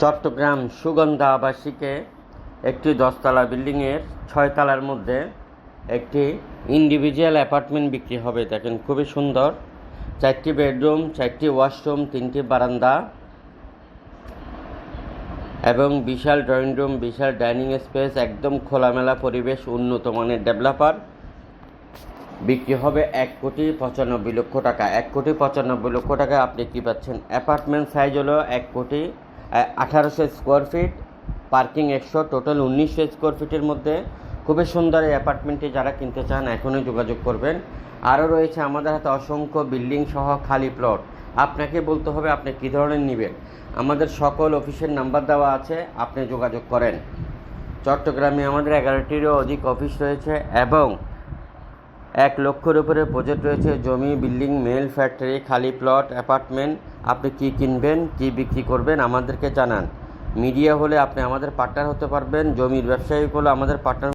চট্টগ্রাম সুগন্ধা আবাসিকে একটি দশতলা বিল্ডিংয়ের ছয়তলার মধ্যে একটি ইন্ডিভিজুয়াল অ্যাপার্টমেন্ট বিক্রি হবে। দেখেন, খুবই সুন্দর। চারটি বেডরুম চারটি ওয়াশরুম তিনটি বারান্দা এবং বিশাল ড্রয়িং রুম বিশাল ডাইনিং স্পেস একদম খোলামেলা পরিবেশ, উন্নত মানের ডেভেলপার বিক্রি হবে এক কোটি পঁচানব্বই লক্ষ টাকা। এক কোটি পঁচানব্বই লক্ষ টাকা আপনি কী পাচ্ছেন? অ্যাপার্টমেন্ট সাইজ হলো এক কোটি আঠারোশো স্কোয়ার ফিট পার্কিং একশো টোটাল উনিশশো স্কোয়ার ফিটের মধ্যে। খুবই সুন্দর এই অ্যাপার্টমেন্টটি যারা কিনতে চান, এখনই যোগাযোগ করবেন। আরও রয়েছে আমাদের হাতে অসংখ্য বিল্ডিং সহ খালি প্লট আপনাকে বলতে হবে আপনি কী ধরনের নেবেন। আমাদের সকল অফিসের নাম্বার দেওয়া আছে, আপনি যোগাযোগ করেন। চট্টগ্রামে আমাদের এগারোটিরও অধিক অফিস রয়েছে এবং এক লক্ষের উপরে প্রজেক্ট রয়েছে, জমি বিল্ডিং মেল ফ্যাক্টরি খালি প্লট অ্যাপার্টমেন্ট আপনি কি কিনবেন, কি বিক্রি করবেন আমাদেরকে জানান। মিডিয়া হলে আপনি আমাদের পার্টনার হতে পারবেন, জমির ব্যবসায়ী হলে আমাদের পার্টনার